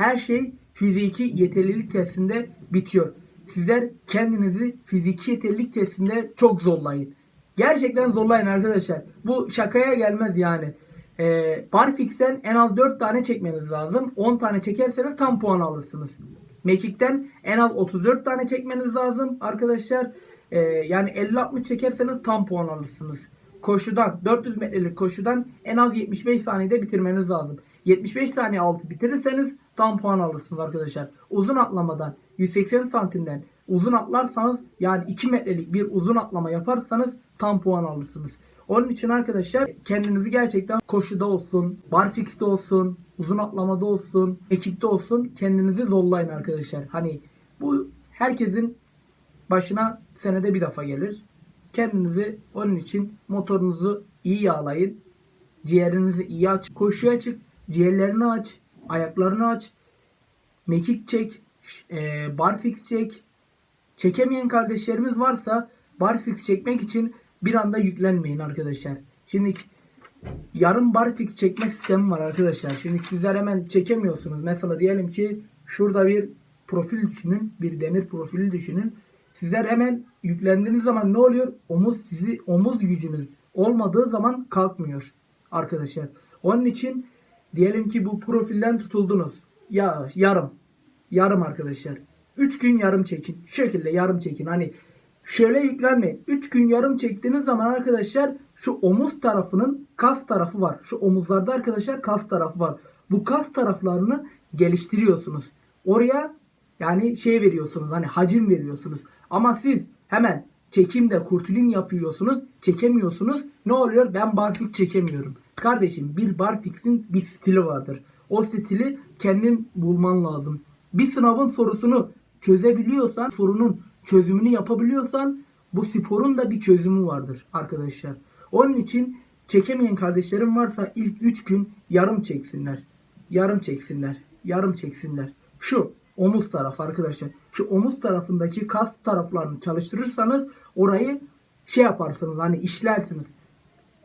Her şey fiziki yeterlilik testinde bitiyor. Sizler kendinizi fiziki yeterlilik testinde çok zorlayın. Gerçekten zorlayın arkadaşlar. Bu şakaya gelmez yani. Ee, Barfix'ten en az 4 tane çekmeniz lazım. 10 tane çekerseniz tam puan alırsınız. Mekik'ten en az 34 tane çekmeniz lazım arkadaşlar. Ee, yani 50-60 çekerseniz tam puan alırsınız. Koşudan 400 metrelik koşudan en az 75 saniyede bitirmeniz lazım. 75 saniye altı bitirirseniz tam puan alırsınız arkadaşlar. Uzun atlamadan 180 santimden uzun atlarsanız yani 2 metrelik bir uzun atlama yaparsanız tam puan alırsınız. Onun için arkadaşlar kendinizi gerçekten koşuda olsun, barfix'te olsun, uzun atlamada olsun, ekipte olsun kendinizi zorlayın arkadaşlar. Hani bu herkesin başına senede bir defa gelir. Kendinizi onun için motorunuzu iyi yağlayın. Ciğerinizi iyi aç. Koşuya çık. Ciğerlerini aç. Ayaklarını aç. Mekik çek. E, barfix çek. Çekemeyen kardeşlerimiz varsa barfix çekmek için bir anda yüklenmeyin arkadaşlar. Şimdi yarım barfix çekme sistemi var arkadaşlar. Şimdi sizler hemen çekemiyorsunuz. Mesela diyelim ki şurada bir profil düşünün. Bir demir profili düşünün. Sizler hemen yüklendiğiniz zaman ne oluyor? Omuz sizi omuz gücünüz olmadığı zaman kalkmıyor arkadaşlar. Onun için diyelim ki bu profilden tutuldunuz. Ya yarım. Yarım arkadaşlar. 3 gün yarım çekin. Şu şekilde yarım çekin. Hani şöyle yüklenmeyin. 3 gün yarım çektiğiniz zaman arkadaşlar şu omuz tarafının kas tarafı var. Şu omuzlarda arkadaşlar kas tarafı var. Bu kas taraflarını geliştiriyorsunuz. Oraya yani şey veriyorsunuz hani hacim veriyorsunuz. Ama siz hemen çekimde kurtulim yapıyorsunuz. Çekemiyorsunuz. Ne oluyor? Ben barfix çekemiyorum. Kardeşim bir barfix'in bir stili vardır. O stili kendin bulman lazım. Bir sınavın sorusunu çözebiliyorsan, sorunun çözümünü yapabiliyorsan bu sporun da bir çözümü vardır arkadaşlar. Onun için çekemeyen kardeşlerim varsa ilk 3 gün yarım çeksinler. Yarım çeksinler. Yarım çeksinler. Şu omuz tarafı arkadaşlar. Şu omuz tarafındaki kas taraflarını çalıştırırsanız orayı şey yaparsınız hani işlersiniz.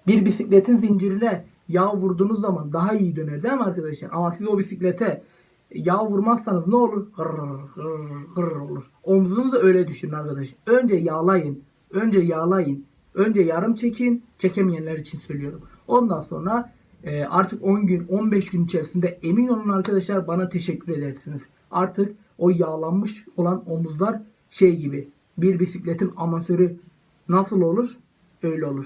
Bir bisikletin zincirine yağ vurduğunuz zaman daha iyi döner değil mi arkadaşlar? Ama siz o bisiklete yağ vurmazsanız ne olur? Gırr, gırr, gırr olur. Omzunu da öyle düşünün arkadaşlar. Önce yağlayın. Önce yağlayın. Önce yarım çekin. Çekemeyenler için söylüyorum. Ondan sonra e, artık 10 gün 15 gün içerisinde emin olun arkadaşlar bana teşekkür edersiniz. Artık o yağlanmış olan omuzlar şey gibi bir bisikletin amatörü nasıl olur? Öyle olur.